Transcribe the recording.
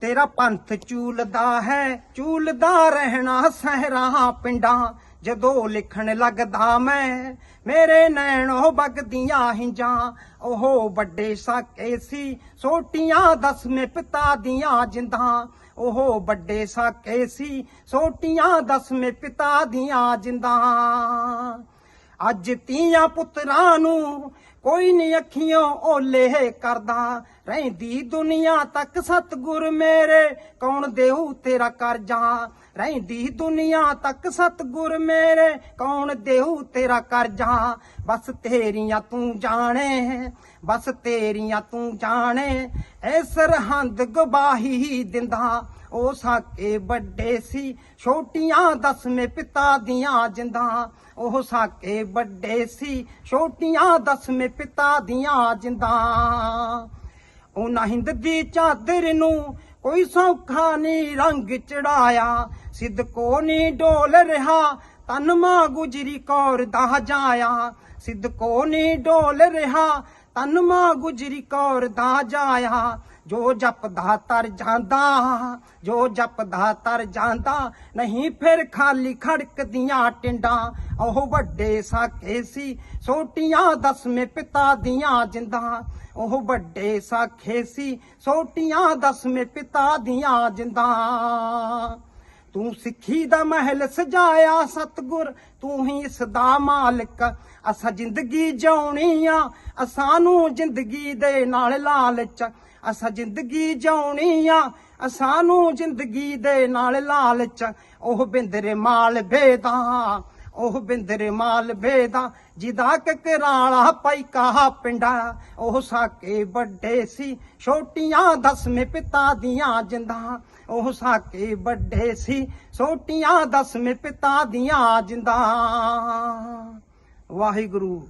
ਤੇਰਾ ਪੰਥ ਚੂਲਦਾ ਹੈ, ਚੂਲਦਾ ਰਹਿਣਾ ਸਹਿਰਾ ਪਿੰਡਾਂ, ਜਦੋਂ ਲਿਖਣ ਲੱਗਦਾ ਮੈਂ, ਮੇਰੇ ਨੈਣੋ ਬਗਦੀਆਂ ਹਿੰਜਾਂ, ਉਹ ਵੱਡੇ ਸਾਕੇ ਸੀ, ਸੋਟੀਆਂ ਦਸਵੇਂ ਪਿਤਾ ਦੀਆਂ ਜਿੰਦਾਂ, ਉਹ ਵੱਡੇ ਸਾਕੇ ਸੀ, ਸੋਟੀਆਂ ਦਸਵੇਂ ਪਿਤਾ ਦੀਆਂ ਜਿੰਦਾਂ। ਅੱਜ ਤੀਆਂ ਪੁੱਤਰਾਂ ਨੂੰ ਕੋਈ ਨਹੀਂ ਅੱਖੀਆਂ ਓਲੇ ਕਰਦਾ ਰਹਿੰਦੀ ਦੁਨੀਆ ਤੱਕ ਸਤਗੁਰ ਮੇਰੇ। ਕੌਣ ਦੇਊ ਤੇਰਾ ਕਰਜ਼ਾ? ਰਹਿੰਦੀ ਦੁਨੀਆ ਤੱਕ ਸਤਗੁਰ ਮੇਰੇ। ਕੌਣ ਦੇਊ ਤੇਰਾ ਕਰਜ਼ਾ? ਬਸ ਤੇਰੀਆਂ ਤੂੰ ਜਾਣੇ। ਬਸ ਤੇਰੀਆਂ ਤੂੰ ਜਾਣੇ। ਐ ਸਰਹੰਦ ਗਵਾਹੀ ਦਿੰਦਾ। ਉਹ ਸਾਕੇ ਵੱਡੇ ਸੀ। ਛੋਟੀਆਂ ਦਸਵੇਂ ਪਿਤਾ ਦੀਆਂ ਜਿੰਦਾ। ਉਹ ਸਾਕੇ ਵੱਡੇ ਸੀ। ਛੋਟੀਆਂ ਦਸਵੇਂ ਪਿਤਾ ਦੀਆਂ ਜਿੰਦਾ। ਉਹਨਾਂ ਹਿੰਦ ਦੀ ਚਾਦਰ ਨੂੰ ਕੋਈ ਸੌਖਾ ਨਹੀਂ ਰੰਗ ਚੜਾਇਆ। ਸਿੱਧ ਸਿੱਧਕੋ ਨਹੀਂ ਡੋਲ ਰਿਹਾ, ਤਨ ਮਾਂ ਗੁਜਰੀ ਕੌਰ ਦਾ ਜਾਇਆ। ਸਿੱਧ ਸਿੱਧਕੋ ਨਹੀਂ ਡੋਲ ਰਿਹਾ, ਤਨ ਮਾਂ ਗੁਜਰੀ ਕੌਰ ਦਾ ਜਾਇਆ। ਜੋ ਜਪਦਾ ਤਰ ਜਾਂਦਾ, ਜੋ ਜਪਦਾ ਤਰ ਜਾਂਦਾ, ਨਹੀਂ ਫਿਰ ਖਾਲੀ ਖੜਕਦੀਆਂ ਟਿੰਡਾਂ। ਉਹ ਵੱਡੇ ਸਾਖੇ ਸੀ ਛੋਟੀਆਂ ਦਸਵੇਂ ਪਿਤਾ ਦੀਆਂ ਜਿੰਦਾ। ਉਹ ਵੱਡੇ ਸਾਖੇ ਸੀ ਛੋਟੀਆਂ ਦਸਵੇਂ ਪਿਤਾ ਦੀਆਂ ਜਿੰਦਾ। ਤੂੰ ਸਿੱਖੀ ਦਾ ਮਹਿਲ ਸਜਾਇਆ ਸਤਗੁਰ, ਤੂੰ ਹੀ ਇਸ ਦਾ ਮਾਲਕ। ਅਸਾਂ ਜ਼ਿੰਦਗੀ ਜਿਉਣੀ ਆ, ਅਸਾਂ ਨੂੰ ਜ਼ਿੰਦਗੀ ਦੇ ਨਾਲ ਲਾਲਚ। ਅਸਾਂ ਜ਼ਿੰਦਗੀ ਜਿਉਣੀ ਆ, ਅਸਾਂ ਨੂੰ ਜ਼ਿੰਦਗੀ ਦੇ ਨਾਲ ਲਾਲਚ, ਉਹ ਬਿੰਦਰੇ ਮਾਲ ਭੇਦਾ ਉਹ ਬਿੰਦਰੇ ਮਾਲ ਭੇਦਾ ਜਿਹਦਾ ਕਕਰਾਲਾ ਪਾਈ ਕਹਾ ਪਿੰਡਾ, ਉਹ ਸਾਕੇ ਵੱਡੇ ਸੀ, ਛੋਟੀਆਂ ਦਸਵੇਂ ਪਿਤਾ ਦੀਆਂ ਜਿੰਦਾਂ, ਉਹ ਸਾਕੇ ਵੱਡੇ ਸੀ, ਛੋਟੀਆਂ ਦਸਵੇਂ ਪਿਤਾ ਦੀਆਂ ਜਿੰਦਾਂ। ਵਾਹਿਗੁਰੂ।